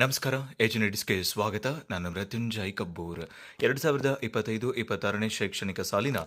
ನಮಸ್ಕಾರ ಎಜುನೆಟಿಸ್ಗೆ ಸ್ವಾಗತ. ನಾನು ಮೃತ್ಯುಂಜಯ್ ಕಬ್ಬೂರ್. ಎರಡು ಸಾವಿರದ ಇಪ್ಪತ್ತೈದು, ಇಪ್ಪತ್ತಾರನೇ ಶೈಕ್ಷಣಿಕ ಸಾಲಿನ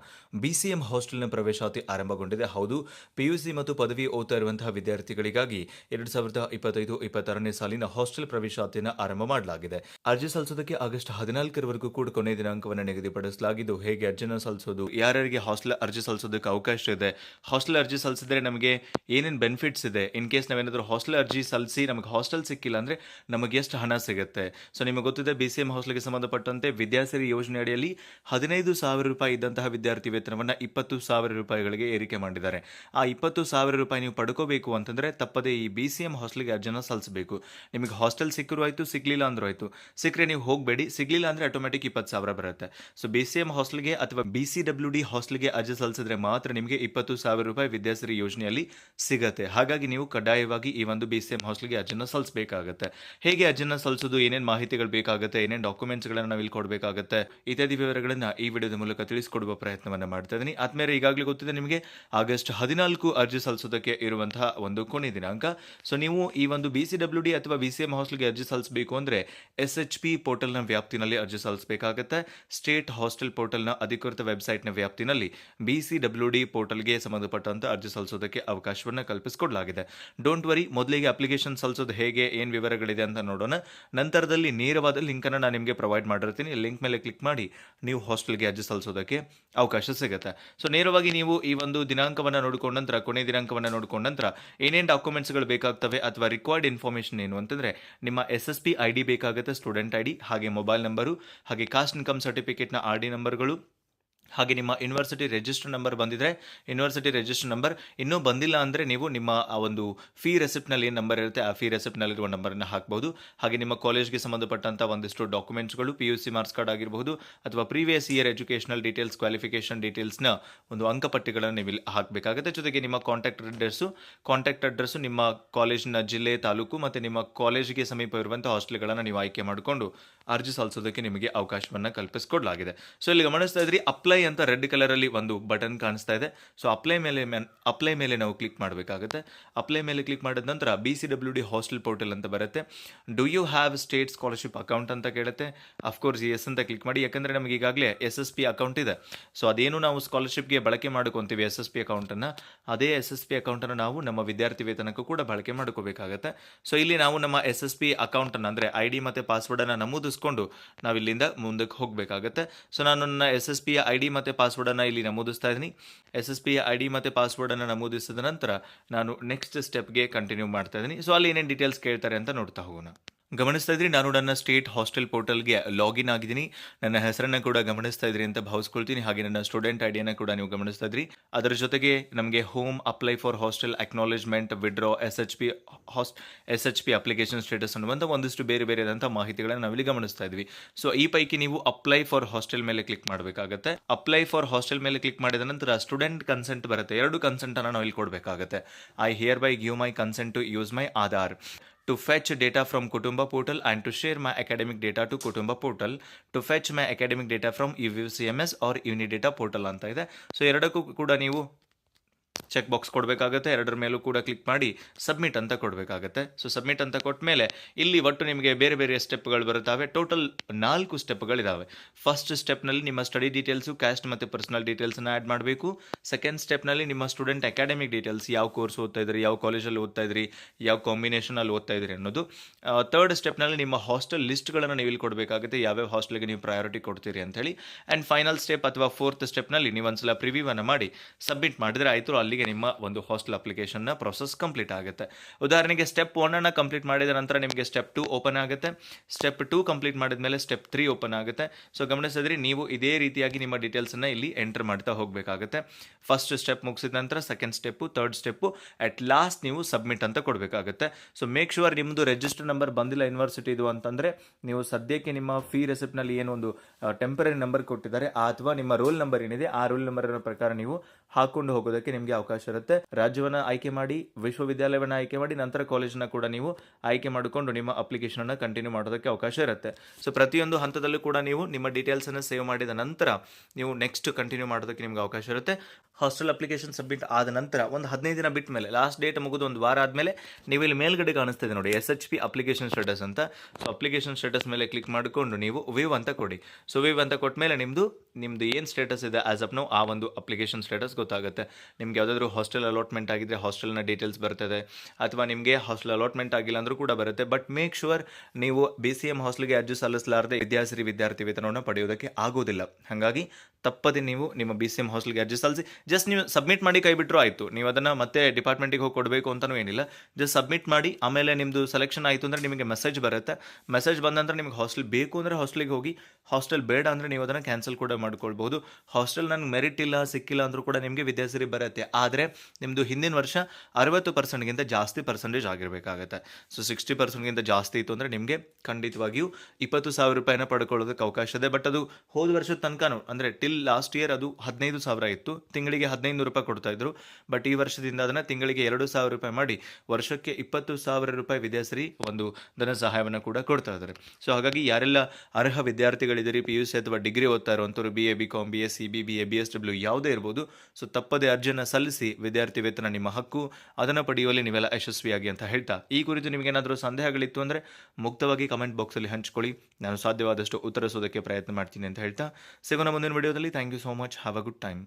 ಬಿಸಿಎಂ ಹಾಸ್ಟೆಲ್ನ ಪ್ರವೇಶಾತಿ ಆರಂಭಗೊಂಡಿದೆ. ಹೌದು ಪಿಯುಸಿ ಮತ್ತು ಪದವಿ ಓದ್ತಾ ಇರುವಂತಹ ವಿದ್ಯಾರ್ಥಿಗಳಿಗಾಗಿ ಎರಡು ಸಾವಿರದ ಇಪ್ಪತ್ತೈದು, ಇಪ್ಪತ್ತಾರನೇ ಸಾಲಿನ ಹಾಸ್ಟೆಲ್ ಪ್ರವೇಶಾತಿಯನ್ನು ಆರಂಭ ಮಾಡಲಾಗಿದೆ. ಅರ್ಜಿ ಸಲ್ಲಿಸೋದಕ್ಕೆ ಆಗಸ್ಟ್ ಹದಿನಾಲ್ಕರವರೆಗೂ ಕೂಡ ಕೊನೆಯ ದಿನಾಂಕವನ್ನು ನಿಗದಿಪಡಿಸಲಾಗಿದ್ದು, ಹೇಗೆ ಅರ್ಜಿನ ಸಲ್ಲಿಸೋದು, ಯಾರ್ಯಾರಿಗೆ ಹಾಸ್ಟೆಲ್ ಅರ್ಜಿ ಸಲ್ಲಿಸೋದಕ್ಕೆ ಅವಕಾಶ ಇದೆ, ಹಾಸ್ಟೆಲ್ ಅರ್ಜಿ ಸಲ್ಲಿಸಿದ್ರೆ ನಮಗೆ ಏನೇನು ಬೆನಿಫಿಟ್ಸ್ ಇದೆ, ಇನ್ ಕೇಸ್ ನಾವೇನಾದರೂ ಹಾಸ್ಟೆಲ್ ಅರ್ಜಿ ಸಲ್ಲಿಸಿ ನಮಗೆ ಹಾಸ್ಟೆಲ್ ಸಿಕ್ಕಿಲ್ಲ ಅಂದರೆ ನಮಗೆ ಎಷ್ಟು ಹಣ ಸಿಗುತ್ತೆ. ಸೊ ನಿಮಗೆ ಗೊತ್ತಿದೆ ಬಿ ಸಿ ಎಂ ಹಾಸ್ಟೆಲ್ಗೆ ಸಂಬಂಧಪಟ್ಟಂತೆ ವಿದ್ಯಾಸಿರಿ ಯೋಜನೆ ಅಡಿಯಲ್ಲಿ ಹದಿನೈದು ಸಾವಿರ ರೂಪಾಯಿ ಇದ್ದಂತಹ ವಿದ್ಯಾರ್ಥಿ ವೇತನವನ್ನು ಇಪ್ಪತ್ತು ಸಾವಿರ ರೂಪಾಯಿಗಳಿಗೆ ಏರಿಕೆ ಮಾಡಿದ್ದಾರೆ. ಆ ಇಪ್ಪತ್ತು ಸಾವಿರ ರೂಪಾಯಿ ನೀವು ಪಡ್ಕೋಬೇಕು ಅಂತಂದ್ರೆ ತಪ್ಪದೆ ಈ ಬಿ ಸಿ ಎಂ ಹಾಸ್ಟೆಲ್ಗೆ ಅರ್ಜಿನ ಸಲ್ಲಿಸಬೇಕು. ನಿಮಗೆ ಹಾಸ್ಟೆಲ್ ಸಿಕ್ಕರು ಆಯ್ತು, ಸಿಗ್ಲಿಲ್ಲ ಅಂದ್ರೂ ಆಯ್ತು. ಸಿಕ್ಕರೆ ನೀವು ಹೋಗಬೇಡಿ, ಸಿಗ್ಲಿಲ್ಲ ಅಂದ್ರೆ ಆಟೋಮೆಟಿಕ್ ಇಪ್ಪತ್ತು ಸಾವಿರ ಬರುತ್ತೆ. ಸೊ ಬಿ ಸಿ ಎಂ ಹಾಸ್ಟೆಲ್ಗೆ ಅಥವಾ ಬಿ ಸಿ ಡಬ್ಲ್ಯೂ ಡಿ ಹಾಸ್ಟೆಲ್ಗೆ ಅರ್ಜಿ ಸಲ್ಲಿಸಿದ್ರೆ ಮಾತ್ರ ನಿಮಗೆ ಇಪ್ಪತ್ತು ಸಾವಿರ ರೂಪಾಯಿ ವಿದ್ಯಾಸಿರಿ ಯೋಜನೆಯಲ್ಲಿ ಸಿಗುತ್ತೆ. ಹಾಗಾಗಿ ನೀವು ಕಡ್ಡಾಯವಾಗಿ ಈ ಒಂದು ಬಿ ಸಿ ಎಂ ಹಾಸ್ಟೆಲ್ಗೆ ಅರ್ಜಿನ ಸಲ್ಲಿಸಬೇಕಾಗುತ್ತೆ. ಹೇಗೆ ಅರ್ಜಿನ ಸಲ್ಲಿಸೋದು ಏನೇನು ಮಾಹಿತಿಗಳು ಬೇಕಾಗುತ್ತೆ, ಏನೇನು ಡಾಕ್ಯುಮೆಂಟ್ಸ್ಗಳನ್ನು ನಾವು ಇಲ್ಲಿ ಕೊಡಬೇಕಾಗುತ್ತೆ, ಇತ್ಯಾದಿ ವಿವರಗಳನ್ನು ಈ ವಿಡಿಯೋದ ಮೂಲಕ ತಿಳಿಸ್ಕೊಡುವ ಪ್ರಯತ್ನವನ್ನು ಮಾಡ್ತಾ ಇದ್ದೀನಿ ಆದ್ಮೇಲೆ ಈಗಾಗಲೇ ಗೊತ್ತಿದೆ ನಿಮಗೆ, ಆಗಸ್ಟ್ ಹದಿನಾಲ್ಕು ಅರ್ಜಿ ಸಲ್ಲಿಸೋದಕ್ಕೆ ಇರುವಂತಹ ಒಂದು ಕೊನೆ ದಿನಾಂಕ. ಸೊ ನೀವು ಈ ಒಂದು ಬಿ ಸಿ ಡಬ್ಲ್ಯೂ ಡಿ ಅಥವಾ ಬಿ ಸಿ ಎಂ ಹಾಸ್ಟೆಲ್ಗೆ ಅರ್ಜಿ ಸಲ್ಲಿಸಬೇಕು ಅಂದರೆ ಎಸ್ ಎಚ್ ಪಿ ಪೋರ್ಟಲ್ನ ವ್ಯಾಪ್ತಿನಲ್ಲಿ ಅರ್ಜಿ ಸಲ್ಲಿಸಬೇಕಾಗುತ್ತೆ. ಸ್ಟೇಟ್ ಹಾಸ್ಟೆಲ್ ಪೋರ್ಟಲ್ನ ಅಧಿಕೃತ ವೆಬ್ಸೈಟ್ನ ವ್ಯಾಪ್ತಿನಲ್ಲಿ ಬಿ ಸಿ ಡಬ್ಲ್ಯೂ ಡಿ ಪೋರ್ಟಲ್ಗೆ ಸಂಬಂಧಪಟ್ಟಂತೆ ಅರ್ಜಿ ಸಲ್ಲಿಸೋದಕ್ಕೆ ಅವಕಾಶವನ್ನು ಕಲ್ಪಿಸಿಕೊಡಲಾಗಿದೆ. ಡೋಂಟ್ ವರಿ ಮೊದಲಿಗೆ ಅಪ್ಲಿಕೇಶನ್ ಸಲ್ಲಿಸೋದು ಹೇಗೆ, ಏನು ವಿವರಗಳಿದೆ ಅಂತ ನೋಡೋಣ. ನಂತರದಲ್ಲಿ ನೇರವಾದ ಲಿಂಕನ್ನು ನಾನು ನಿಮಗೆ ಪ್ರೊವೈಡ್ ಮಾಡಿರ್ತೀನಿ. ಲಿಂಕ್ ಮೇಲೆ ಕ್ಲಿಕ್ ಮಾಡಿ ನೀವು ಹಾಸ್ಟೆಲ್ಗೆ ಅರ್ಜಿ ಸಲ್ಲಿಸೋದಕ್ಕೆ ಅವಕಾಶ ಸಿಗುತ್ತೆ. ಸೊ ನೇರವಾಗಿ ನೀವು ಈ ಒಂದು ದಿನಾಂಕವನ್ನು ನೋಡಿಕೊಂಡ ನಂತರ, ಕೊನೆ ದಿನಾಂಕವನ್ನು ನೋಡಿಕೊಂಡ ನಂತರ ಏನೇನು ಡಾಕ್ಯುಮೆಂಟ್ಸ್ಗಳು ಬೇಕಾಗ್ತವೆ ಅಥವಾ ರಿಕ್ವೈರ್ಡ್ ಇನ್ಫಾರ್ಮೇಷನ್ ಏನು ಅಂತಂದರೆ ನಿಮ್ಮ S S P I D ಬೇಕಾಗುತ್ತೆ ಸ್ಟೂಡೆಂಟ್ ಐ ಡಿ ಹಾಗೆ ಮೊಬೈಲ್ ನಂಬರು ಹಾಗೆ ಕಾಸ್ಟ್ ಇನ್ಕಮ್ ಸರ್ಟಿಫಿಕೇಟ್ನ ಆರ್ ಡಿ ನಂಬರ್ಗಳು ಹಾಗೆ ನಿಮ್ಮ ಯೂನಿವರ್ಸಿಟಿ ರಿಜಿಸ್ಟರ್ ನಂಬರ್ ಬಂದಿದ್ರೆ ಯೂನಿವರ್ಸಿಟಿ ರಿಜಿಸ್ಟರ್ ನಂಬರ್ ಇನ್ನೂ ಬಂದಿಲ್ಲ ಅಂದರೆ ನೀವು ನಿಮ್ಮ, ಆ ಒಂದು ಫೀ ರೆಸಿಪ್ಟ್ನಲ್ಲಿ ಏನು ನಂಬರ್ ಇರುತ್ತೆ, ಆ ಫೀ ರೆಸಿಪ್ಟ್ನಲ್ಲಿರುವ ನಂಬರನ್ನು ಹಾಕ್ಬೋದು. ಹಾಗೆ ನಿಮ್ಮ ಕಾಲೇಜ್ಗೆ ಸಂಬಂಧಪಟ್ಟಂಥ ಒಂದಿಷ್ಟು ಡಾಕ್ಯುಮೆಂಟ್ಸ್ಗಳು P U C marks card ಆಗಿರಬಹುದು, ಅಥವಾ previous year educational details qualification ಡೀಟೇಲ್ಸ್ನ ಒಂದು ಅಂಕಪಟ್ಟಿಗಳನ್ನು ನೀವು ಹಾಕಬೇಕಾಗುತ್ತೆ. ಜೊತೆಗೆ ನಿಮ್ಮ ಕಾಂಟ್ಯಾಕ್ಟ್ ಅಡ್ರೆಸ್ಸು ಕಾಂಟ್ಯಾಕ್ಟ್ ಅಡ್ರೆಸ್ಸು ನಿಮ್ಮ ಕಾಲೇಜಿನ ಜಿಲ್ಲೆ, ತಾಲೂಕು ಮತ್ತು ನಿಮ್ಮ ಕಾಲೇಜಿಗೆ ಸಮೀಪ ಇರುವಂಥ ಹಾಸ್ಟೆಲ್ಗಳನ್ನು ನೀವು ಆಯ್ಕೆ ಮಾಡಿಕೊಂಡು ಅರ್ಜಿ ಸಲ್ಲಿಸೋದಕ್ಕೆ ನಿಮಗೆ ಅವಕಾಶವನ್ನು ಕಲ್ಪಿಸಿಕೊಡಲಾಗಿದೆ. ಸೊ ಇಲ್ಲಿ ಗಮನಿಸ್ತಾ ಇದ್ರಿ ಅಪ್ಲೈ ಅಂತ ರೆಡ್ ಕಲರಲ್ಲಿ ಒಂದು ಬಟನ್ ಕಾಣಿಸ್ತಾ ಇದೆ. ಸೊ ಅಪ್ಲೈ ಮೇಲೆ ಅಪ್ಲೈ ಮೇಲೆ ನಾವು ಕ್ಲಿಕ್ ಮಾಡಬೇಕಾಗುತ್ತೆ. ಅಪ್ಲೈ ಮೇಲೆ ಕ್ಲಿಕ್ ಮಾಡಿದ ನಂತರ B C W D hostel portal ಅಂತ ಬರುತ್ತೆ. Do you have state scholarship account ಅಂತ ಕೇಳುತ್ತೆ. ಅಫ್ಕೋರ್ಸ್ ಎಸ್ ಅಂತ ಕ್ಲಿಕ್ ಮಾಡಿ. ಯಾಕಂದರೆ ನಮಗೆ ಈಗಾಗಲೇ ಎಸ್ ಎಸ್ ಪಿ ಅಕೌಂಟ್ ಇದೆ. ಸೊ ಅದೇನು ನಾವು ಸ್ಕಾಲರ್ಶಿಪ್ಗೆ ಬಳಕೆ ಮಾಡ್ಕೊತೀವಿ ಎಸ್ ಎಸ್ ಪಿ ಅಕೌಂಟನ್ನು ಅದೇ ಎಸ್ ಎಸ್ ಪಿ ಅಕೌಂಟನ್ನು ನಾವು ನಮ್ಮ ವಿದ್ಯಾರ್ಥಿ ವೇತನಕ್ಕೂ ಕೂಡ ಬಳಕೆ ಮಾಡ್ಕೋಬೇಕಾಗತ್ತೆ. ಸೊ ಇಲ್ಲಿ ನಾವು ನಮ್ಮ ಎಸ್ ಎಸ್ ಪಿ ಅಕೌಂಟನ್ನು ಅಂದರೆ ಐ ಡಿ ಮತ್ತು ಪಾಸ್ವರ್ಡನ್ನು ನಮೂದಿಸ್ಕೊಂಡು ನಾವು ಇಲ್ಲಿಂದ ಮುಂದಕ್ಕೆ ಹೋಗಬೇಕಾಗತ್ತೆ. ಸೊ ನಾನು ನನ್ನ ಎಸ್ ಎಸ್ ಪಿಯ ಐ ಡಿ ಮತ್ತು ಪಾಸ್ವರ್ಡನ್ನು ಇಲ್ಲಿ ನಮೂದಿಸ್ತಾ ಇದ್ದೀನಿ. ಎಸ್ ಎಸ್ ಪಿಯ ಐ ಡಿ ಮತ್ತು ಪಾಸ್ವರ್ಡನ್ನು ನಮೂದಿಸಿದ ನಂತರ ನಾನು ನೆಕ್ಸ್ಟ್ ಸ್ಟೆಪ್ಗೆ ಕಂಟಿನ್ಯೂ ಮಾಡ್ತಾ ಇದ್ದೀನಿ. ಸೊ ಅಲ್ಲಿ ಏನೇನು ಡೀಟೇಲ್ಸ್ ಕೇಳ್ತಾರೆ ಅಂತ ನೋಡ್ತಾ ಹೋಗೋಣ. ಗಮನಿಸ್ತಾ ಇದ್ರಿ, ನಾನು ನನ್ನ ಸ್ಟೇಟ್ ಹಾಸ್ಟೆಲ್ ಪೋರ್ಟಲ್ಗೆ ಲಾಗಿನ್ ಆಗಿದ್ದೀನಿ. ನನ್ನ ಹೆಸರನ್ನು ಕೂಡ ಗಮನಿಸ್ತಾ ಇದ್ರಿ ಅಂತ ಭಾವಿಸ್ಕೊಳ್ತೀನಿ. ಹಾಗೆ ನನ್ನ ಸ್ಟೂಡೆಂಟ್ ಐಡಿಯನ್ನ ಕೂಡ ನೀವು ಗಮನಿಸ್ತಾ ಇದ್ರಿ. ಅದರ ಜೊತೆಗೆ ನಮಗೆ home apply for hostel acknowledgement withdraw S H P hoist S H P application status ಅನ್ನುವಂಥ ಒಂದಿಷ್ಟು ಬೇರೆ ಬೇರೆ ಬೇರೆದಂಥ ಮಾಹಿತಿಗಳನ್ನು ನಾವಿಲ್ಲಿ ಗಮನಿಸ್ತಾ ಇದ್ವಿ. ಸೊ ಈ ಪೈಕಿ ನೀವು ಅಪ್ಲೈ ಫಾರ್ ಹಾಸ್ಟೆಲ್ ಮೇಲೆ ಕ್ಲಿಕ್ ಮಾಡಬೇಕಾಗುತ್ತೆ. ಅಪ್ಲೈ ಫಾರ್ ಹಾಸ್ಟೆಲ್ ಮೇಲೆ ಕ್ಲಿಕ್ ಮಾಡಿದ ನಂತರ ಸ್ಟೂಡೆಂಟ್ ಕನ್ಸೆಂಟ್ ಬರುತ್ತೆ. ಎರಡು ಕನ್ಸೆಂಟನ್ನು ನಾವು ಇಲ್ಲಿ ಕೊಡಬೇಕಾಗುತ್ತೆ. I hereby give my consent to use my Aadhaar to fetch data from Kutumba portal and to share my academic data to Kutumba portal to fetch my academic data from UVCMS or Unidata portal ಅಂತ ಇದೆ so ಎರಡಕ್ಕೂ ಕೂಡ ನೀವು check box ಕೊಡಬೇಕಾಗುತ್ತೆ, ಎರಡರ ಮೇಲೂ ಕೂಡ click ಮಾಡಿ ಸಬ್ಮಿಟ್ ಅಂತ ಕೊಡಬೇಕಾಗುತ್ತೆ. ಸೊ ಸಬ್ಮಿಟ್ ಅಂತ ಕೊಟ್ಟ ಮೇಲೆ ಇಲ್ಲಿ ಒಟ್ಟು ನಿಮಗೆ ಬೇರೆ ಬೇರೆ ಸ್ಟೆಪ್ಗಳು ಬರುತ್ತವೆ. ಟೋಟಲ್ ನಾಲ್ಕು ಸ್ಟೆಪ್ಗಳಿದ್ದಾವೆ ಫಸ್ಟ್ ಸ್ಟೆಪ್ನಲ್ಲಿ ನಿಮ್ಮ ಸ್ಟಡಿ ಡೀಟೇಲ್ಸು ಕ್ಯಾಸ್ಟ್ ಮತ್ತು ಪರ್ಸನಲ್ ಡೀಟೇಲ್ಸನ್ನು ಆ್ಯಡ್ ಮಾಡಬೇಕು. ಸೆಕೆಂಡ್ ಸ್ಟೆಪ್ನಲ್ಲಿ ನಿಮ್ಮ ಸ್ಟೂಡೆಂಟ್ ಅಕಾಡೆಮಿಕ್ ಡೀಟೇಲ್ಸ್ ಯಾವ ಕೋರ್ಸ್ ಓದ್ತಾ ಇದ್ರಿ, ಯಾವ ಕಾಲೇಜಲ್ಲಿ ಓದ್ತಾ ಇದ್ರಿ, ಯಾವ ಕಾಂಬಿನೇಷನಲ್ಲಿ ಓದ್ತಾ ಇದ್ರಿ ಅನ್ನೋದು. ತರ್ಡ್ ಸ್ಟೆಪ್ನಲ್ಲಿ ನಿಮ್ಮ ಹಾಸ್ಟೆಲ್ ಲಿಸ್ಟ್ಗಳನ್ನು ನೀವು ಇಲ್ಲಿ ಕೊಡಬೇಕಾಗುತ್ತೆ. ಯಾವ್ಯಾವ ಹಾಸ್ಟೆಲ್ಗೆ ನೀವು ಪ್ರಯಾರಿಟಿ ಕೊಡ್ತೀರಿ ಅಂತ ಹೇಳಿ. ಆ್ಯಂಡ್ ಫೈನಲ್ ಸ್ಟೆಪ್ ಅಥವಾ ಫೋರ್ತ್ ಸ್ಟೆಪ್ನಲ್ಲಿ ನೀವು ಒಂದ್ಸಲ ಪ್ರಿವ್ಯೂವನ್ನು ಮಾಡಿ ಸಬ್ಮಿಟ್ ಮಾಡಿದ್ರೆ ಆಯಿತು. ಅಲ್ಲಿಗೆ ನಿಮ್ಮ ಒಂದು ಹಾಸ್ಟೆಲ್ ಅಪ್ಲಿಕೇಶನ್ನ ಪ್ರೊಸೆಸ್ ಕಂಪ್ಲೀಟ್ ಆಗುತ್ತೆ. ಉದಾಹರಣೆಗೆ ಸ್ಟೆಪ್ ಒನ್ನನ್ನು ಕಂಪ್ಲೀಟ್ ಮಾಡಿದ ನಂತರ ನಿಮಗೆ ಸ್ಟೆಪ್ ಟು ಓಪನ್ ಆಗುತ್ತೆ. ಸ್ಟೆಪ್ ಟು ಕಂಪ್ಲೀಟ್ ಮಾಡಿದ ಮೇಲೆ ಸ್ಟೆಪ್ ತ್ರೀ ಓಪನ್ ಆಗುತ್ತೆ. ಸೊ ಗಮನಿಸಿದ್ರೆ, ನೀವು ಇದೇ ರೀತಿಯಾಗಿ ನಿಮ್ಮ ಡೀಟೇಲ್ಸನ್ನು ಇಲ್ಲಿ ಎಂಟರ್ ಮಾಡ್ತಾ ಹೋಗಬೇಕಾಗುತ್ತೆ. ಫಸ್ಟ್ ಸ್ಟೆಪ್ ಮುಗಿಸಿದ ನಂತರ second step third step at last ನೀವು ಸಬ್ಮಿಟ್ ಅಂತ ಕೊಡಬೇಕಾಗುತ್ತೆ. ಸೊ ಮೇಕ್ ಶೂರ್ ನಿಮ್ಮದು ರಿಜಿಸ್ಟರ್ ನಂಬರ್ ಬಂದಿಲ್ಲ ಯೂನಿವರ್ಸಿಟಿ ಇದು ಅಂತಂದರೆ, ನೀವು ಸದ್ಯಕ್ಕೆ ನಿಮ್ಮ ಫೀ ರೆಸಿಪ್ಟ್ನಲ್ಲಿ ಒಂದು ಟೆಂಪರರಿ ನಂಬರ್ ಕೊಟ್ಟಿದ್ದಾರೆ ಅಥವಾ ನಿಮ್ಮ ರೋಲ್ ನಂಬರ್ ಏನಿದೆ, ಆ ರೋಲ್ ನಂಬರ್ ಪ್ರಕಾರ ನೀವು ಹಾಕೊಂಡು ಹೋಗೋದಕ್ಕೆ ನಿಮಗೆ ಅವಕಾಶ ಇರುತ್ತೆ. ರಾಜ್ಯವನ್ನ ಆಯ್ಕೆ ಮಾಡಿ, ವಿಶ್ವವಿದ್ಯಾಲಯವನ್ನ ಆಯ್ಕೆ ಮಾಡಿ, ನಂತರ ಕಾಲೇಜನ್ನ ಕೂಡ ನೀವು ಆಯ್ಕೆ ಮಾಡಿಕೊಂಡು ನಿಮ್ಮ ಅಪ್ಲಿಕೇಶನ್ ಅನ್ನು ಕಂಟಿನ್ಯೂ ಮಾಡೋದಕ್ಕೆ ಅವಕಾಶ ಇರುತ್ತೆ. ಸೊ ಪ್ರತಿಯೊಂದು ಹಂತದಲ್ಲೂ ಕೂಡ ನೀವು ನಿಮ್ಮ ಡೀಟೇಲ್ಸ್ ಅನ್ನು ಸೇವ್ ಮಾಡಿದ ನಂತರ ನೀವು ನೆಕ್ಸ್ಟ್ ಕಂಟಿನ್ಯೂ ಮಾಡೋದಕ್ಕೆ ನಿಮ್ಗೆ ಅವಕಾಶ ಇರುತ್ತೆ. ಹಾಸ್ಟೆಲ್ ಅಪ್ಲಿಕೇಶನ್ ಸಬ್ಮಿಟ್ ಆದ ನಂತರ ಒಂದು ಹದಿನೈದು ದಿನ ಬಿಟ್ಟ ಮೇಲೆ ಲಾಸ್ಟ್ ಡೇಟ್ ಮುಗಿದು ಒಂದು ವಾರ ಆದಮೇಲೆ ನೀವು ಇಲ್ಲಿ ಮೇಲ್ಗಡೆ ಕಾಣಿಸ್ತಿದೆ ನೋಡಿ S H P application status ಅಂತ. ಸೊ ಅಪ್ಲಿಕೇಶನ್ ಸ್ಟೇಟಸ್ ಮೇಲೆ ಕ್ಲಿಕ್ ಮಾಡಿಕೊಂಡು ನೀವು ವಿವ್ ಅಂತ ಕೊಡಿ. ಸೊ ವಿವ್ ಅಂತ ಕೊಟ್ಟ ಮೇಲೆ ನಿಮ್ಮದು ನಿಮ್ಮದು ಏನು ಸ್ಟೇಟಸ್ ಇದೆ ಆಸ್ ಅಪ್ ನೋ ಆ ಒಂದು ಅಪ್ಲಿಕೇಶನ್ ಸ್ಟೇಟಸ್ ಗೊತ್ತಾಗುತ್ತೆ. ನಿಮ್ಗೆ ಯಾವುದಾದ್ರೂ ಹಾಸ್ಟೆಲ್ ಅಲಾಟ್ಮೆಂಟ್ ಆಗಿದ್ರೆ ಹಾಸ್ಟೆಲ್ನ ಡೀಟೇಲ್ಸ್ ಬರ್ತದೆ ಅಥವಾ ನಿಮಗೆ ಹಾಸ್ಟೆಲ್ ಅಲಾಟ್ಮೆಂಟ್ ಆಗಿಲ್ಲ ಅಂದರೂ ಕೂಡ ಬರುತ್ತೆ. ಬಟ್ ಮೇಕ್ ಶೂರ್ ನೀವು ಬಿ ಸಿ ಎಂ ಹಾಸ್ಟೆಲ್ಗೆ ಅರ್ಜಿ ಸಲ್ಲಿಸಲಾರದೆ ವಿದ್ಯಾಸಿರಿ ವಿದ್ಯಾರ್ಥಿ ವೇತನವನ್ನು ಪಡೆಯೋದಕ್ಕೆ ಆಗೋದಿಲ್ಲ. ಹಾಗಾಗಿ ತಪ್ಪದೆ ನೀವು ನಿಮ್ಮ ಬಿ ಸಿ ಎಂ ಹಾಸ್ಟೆಲ್ಗೆ ಅರ್ಜಿ ಸಲ್ಲಿಸಿ ಜಸ್ಟ್ ನೀವು ಸಬ್ಮಿಟ್ ಮಾಡಿ ಕೈ ಬಿಟ್ಟರು ಆಯಿತು. ನೀವು ಅದನ್ನು ಮತ್ತೆ ಡಿಪಾರ್ಟ್ಮೆಂಟಿಗೆ ಹೋಗಿ ಕೊಡಬೇಕು ಅಂತಲೂ ಏನಿಲ್ಲ. ಜಸ್ಟ್ ಸಬ್ಮಿಟ್ ಮಾಡಿ, ಆಮೇಲೆ ನಿಮ್ಮದು ಸೆಲೆಕ್ಷನ್ ಆಯಿತು ಅಂದರೆ ನಿಮಗೆ ಮೆಸೇಜ್ ಬರುತ್ತೆ. ಮೆಸೇಜ್ ಬಂದ ನಂತರ ನಿಮಗೆ ಹಾಸ್ಟೆಲ್ ಬೇಕು ಅಂದರೆ ಹಾಸ್ಟೆಲ್ಗೆ ಹೋಗಿ ಹಾಸ್ಟೆಲ್ ಬೇಡ ಅಂದರೆ ನೀವು ಅದನ್ನು ಕ್ಯಾನ್ಸಲ್ ಕೂಡ ಮಾಡ್ಕೊಳ್ಬಹುದು. ಹಾಸ್ಟೆಲ್ ನನಗೆ ಮೆರಿಟ್ ಇಲ್ಲ, ಸಿಕ್ಕಿಲ್ಲ ಅಂದರೂ ಕೂಡ ನಿಮಗೆ ವಿದ್ಯಾಸಿರಿ ಬರುತ್ತೆ. ಆದರೆ ನಿಮ್ಮದು ಹಿಂದಿನ ವರ್ಷ ಅರವತ್ತು ಪರ್ಸೆಂಟ್ಗಿಂತ ಜಾಸ್ತಿ ಪರ್ಸೆಂಟೇಜ್ ಆಗಿರಬೇಕಾಗತ್ತೆ. ಸೊ ಸಿಕ್ಸ್ಟಿ ಪರ್ಸೆಂಟ್ಗಿಂತ ಜಾಸ್ತಿ ಇತ್ತು ಅಂದರೆ ನಿಮಗೆ ಖಂಡಿತವಾಗಿಯೂ ಇಪ್ಪತ್ತು ಸಾವಿರ ರೂಪಾಯಿನ ಪಡ್ಕೊಳ್ಳೋದಕ್ಕೆ ಅವಕಾಶ ಇದೆ. ಬಟ್ ಅದು ಹೋದ ವರ್ಷದ ತನಕನೂ ಅಂದರೆ ಟಿಲ್ ಲಾಸ್ಟ್ ಇಯರ್ ಅದು ಹದಿನೈದು ಸಾವಿರ ಇತ್ತು. ತಿಂಗಳಿಗೆ ಹದಿನೈದು ರೂಪಾಯಿ ಕೊಡ್ತಾ ಇದ್ರು. ಬಟ್ ಈ ವರ್ಷದಿಂದ ಅದನ್ನು ತಿಂಗಳಿಗೆ ಎರಡು ಸಾವಿರ ರೂಪಾಯಿ ಮಾಡಿ ವರ್ಷಕ್ಕೆ ಇಪ್ಪತ್ತು ಸಾವಿರ ರೂಪಾಯಿ ವಿದ್ಯಾಶ್ರೀ ಒಂದು ಧನ ಸಹಾಯವನ್ನು ಕೂಡ ಕೊಡ್ತಾ ಇದ್ದಾರೆ. ಸೊ ಹಾಗಾಗಿ ಯಾರೆಲ್ಲ ಅರ್ಹ ವಿದ್ಯಾರ್ಥಿಗಳಿದ್ದೀರಿ ಪಿ ಯು ಸಿ ಅಥವಾ ಡಿಗ್ರಿ ಓದ್ತಾ ಇರುವಂಥವ್ರು B A B com B S C B B A B S W ಯಾವುದೇ ಇರ್ಬೋದು. ಸೊ ತಪ್ಪದೇ ಅರ್ಜಿಯನ್ನು ಸಲ್ಲಿಸಿ ವಿದ್ಯಾರ್ಥಿ ವೇತನ ನಿಮ್ಮ ಹಕ್ಕು, ಅದನ್ನು ಪಡೆಯುವಲ್ಲಿ ನೀವೆಲ್ಲ ಯಶಸ್ವಿಯಾಗಿ ಅಂತ ಹೇಳ್ತಾ. ಈ ಕುರಿತು ನಿಮಗೇನಾದರೂ ಸಂದೇಹಗಳಿತ್ತು ಅಂದರೆ ಮುಕ್ತವಾಗಿ ಕಮೆಂಟ್ ಬಾಕ್ಸಲ್ಲಿ ಹಂಚ್ಕೊಳ್ಳಿ. ನಾನು ಸಾಧ್ಯವಾದಷ್ಟು ಉತ್ತರಿಸೋದಕ್ಕೆ ಪ್ರಯತ್ನ ಮಾಡ್ತೀನಿ ಅಂತ ಹೇಳ್ತಾ. ಸಿಗೋಣ ಮುಂದಿನ ವಿಡಿಯೋದಲ್ಲಿ. Thank you so much. Have a good time